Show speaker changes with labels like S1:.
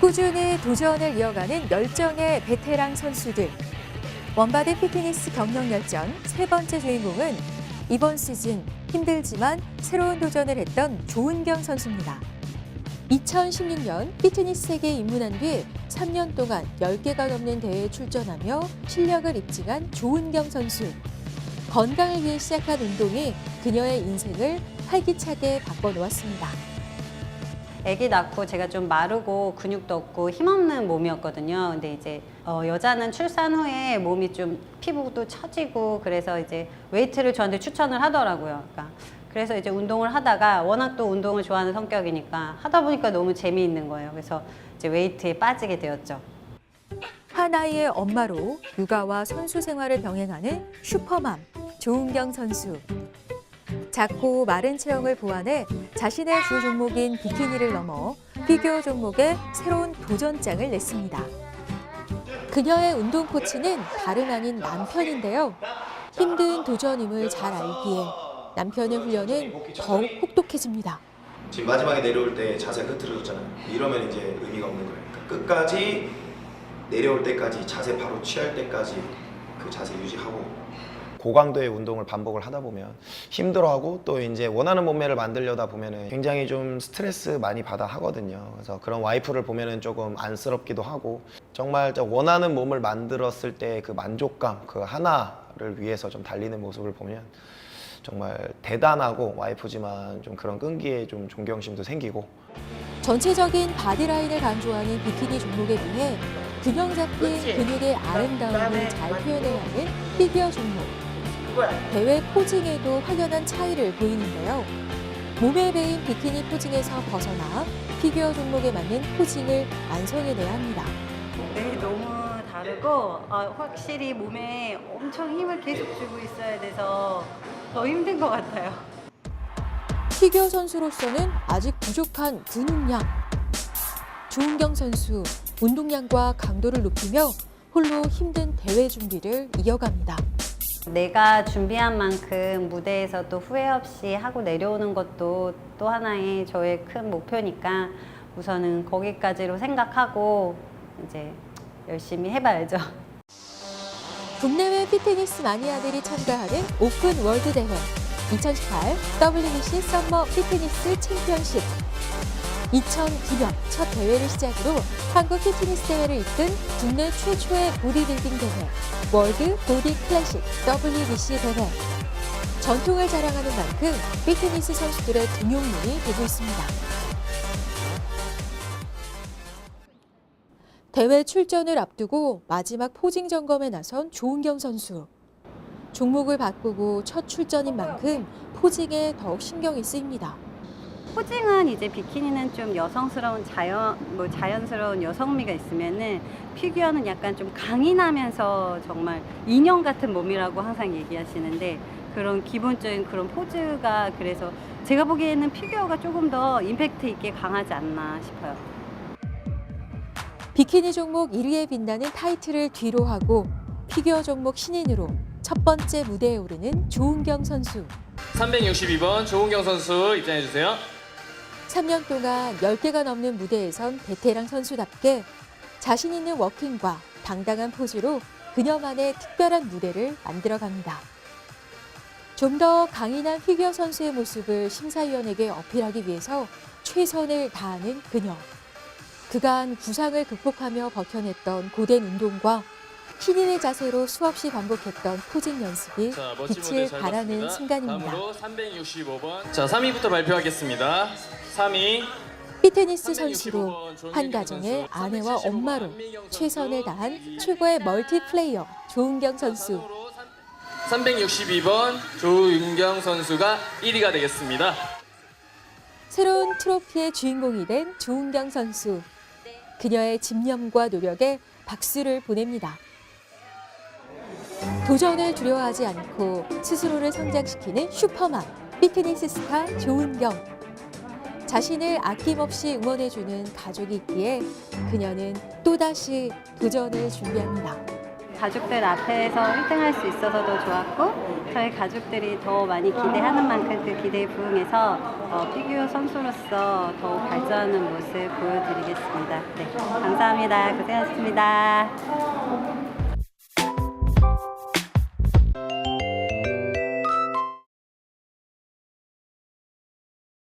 S1: 꾸준히 도전을 이어가는 열정의 베테랑 선수들. 원바디 피트니스 경력 열전 세 번째 주인공은 이번 시즌 힘들지만 새로운 도전을 했던 조은경 선수입니다. 2016년 피트니스 세계에 입문한 뒤 3년 동안 10개가 넘는 대회에 출전하며 실력을 입증한 조은경 선수. 건강을 위해 시작한 운동이 그녀의 인생을 활기차게 바꿔놓았습니다.
S2: 아기 낳고 제가 좀 마르고 근육도 없고 힘없는 몸이었거든요. 근데 이제 어, 여자는 출산 후에 몸이 좀 피부도 처지고 그래서 이제 웨이트를 저한테 추천을 하더라고요. 그러니까 그래서 이제 운동을 하다가 워낙 또 운동을 좋아하는 성격이니까 하다 보니까 너무 재미있는 거예요. 그래서 이제 웨이트에 빠지게 되었죠.
S1: 한 아이의 엄마로 육아와 선수 생활을 병행하는 슈퍼맘 조은경 선수. 작고 마른 체형을 보완해 자신의 주 종목인 비키니를 넘어 피겨 종목에 새로운 도전장을 냈습니다. 그녀의 운동 코치는 다름 아닌 남편인데요. 힘든 도전임을 잘 알기에 남편의 훈련은 더욱 혹독해집니다.
S3: 지금 마지막에 내려올 때 자세가 흐트러졌잖아요. 이러면 이제 의미가 없는 거예요. 그러니까 끝까지 내려올 때까지 자세 바로 취할 때까지 그 자세 유지하고 고강도의 운동을 반복을 하다 보면 힘들어하고 또 이제 원하는 몸매를 만들려다 보면은 굉장히 좀 스트레스 많이 받아 하거든요. 그래서 그런 와이프를 보면은 조금 안쓰럽기도 하고 정말 저 원하는 몸을 만들었을 때 그 만족감 그 하나를 위해서 좀 달리는 모습을 보면 정말 대단하고 와이프지만 좀 그런 끈기에 좀 존경심도 생기고
S1: 전체적인 바디라인을 강조하는 비키니 종목에 비해 균형 잡힌
S4: 그렇지.
S1: 근육의 아름다움을 잘. 표현해야 하는 피겨 종목. 대회 포징에도 확연한 차이를 보이는데요. 몸에 배인 비키니 포징에서 벗어나 피겨 종목에 맞는 포징을 완성해내야 합니다.
S2: 네, 너무 다르고 어, 확실히 몸에 엄청 힘을 계속 주고 있어야 돼서 더 힘든 것 같아요.
S1: 피겨 선수로서는 아직 부족한 근육량. 조은경 선수 운동량과 강도를 높이며 홀로 힘든 대회 준비를 이어갑니다.
S2: 내가 준비한 만큼 무대에서도 후회 없이 하고 내려오는 것도 또 하나의 저의 큰 목표니까 우선은 거기까지로 생각하고 이제 열심히 해봐야죠.
S1: 국내외 피트니스 마니아들이 참가하는 오픈 월드 대회 2018 WBC 썸머 피트니스 챔피언십 2009년 첫 대회를 시작으로 한국 피트니스 대회를 이끈 국내 최초의 보디빌딩 대회 월드 보디 클래식 WBC 대회 전통을 자랑하는 만큼 피트니스 선수들의 등용문이 되고 있습니다. 대회 출전을 앞두고 마지막 포징 점검에 나선 조은경 선수. 종목을 바꾸고 첫 출전인 만큼 포징에 더욱 신경이 쓰입니다.
S2: 포징은 이제 비키니는 좀 여성스러운 자연 뭐 자연스러운 여성미가 있으면은 피규어는 약간 좀 강인하면서 정말 인형 같은 몸이라고 항상 얘기하시는데 그런 기본적인 그런 포즈가 그래서 제가 보기에는 피규어가 조금 더 임팩트 있게 강하지 않나 싶어요.
S1: 비키니 종목 1위에 빛나는 타이틀을 뒤로 하고 피겨 종목 신인으로 첫 번째 무대에 오르는 조은경 선수.
S5: 362번 조은경 선수 입장해 주세요.
S1: 3년 동안 10개가 넘는 무대에선 베테랑 선수답게 자신 있는 워킹과 당당한 포즈로 그녀만의 특별한 무대를 만들어갑니다. 좀 더 강인한 피겨 선수의 모습을 심사위원에게 어필하기 위해서 최선을 다하는 그녀. 그간 부상을 극복하며 버텨냈던 고된 운동과 신인의 자세로 수없이 반복했던 포징 연습이
S5: 자,
S1: 빛을
S5: 잘
S1: 발하는. 순간입니다.
S5: 다음으로 365번. 자, 3위부터 발표하겠습니다. 3위
S1: 피트니스 선수로 한 가정의 아내와 엄마로 최선을 다한 최고의 멀티플레이어 조은경 선수.
S5: 362번 조윤경 선수가 1위가 되겠습니다.
S1: 새로운 트로피의 주인공이 된 조은경 선수. 그녀의 집념과 노력에 박수를 보냅니다. 도전을 두려워하지 않고 스스로를 성장시키는 슈퍼맘, 피트니스 스타 조은경. 자신을 아낌없이 응원해주는 가족이 있기에 그녀는 또다시 도전을 준비합니다.
S2: 가족들 앞에서 1등할 수 있어서도 좋았고 저희 가족들이 더 많이 기대하는 만큼 그 기대에 부응해서 어, 피규어 선수로서 더욱 발전하는 모습 보여드리겠습니다. 네, 감사합니다. 고생하셨습니다.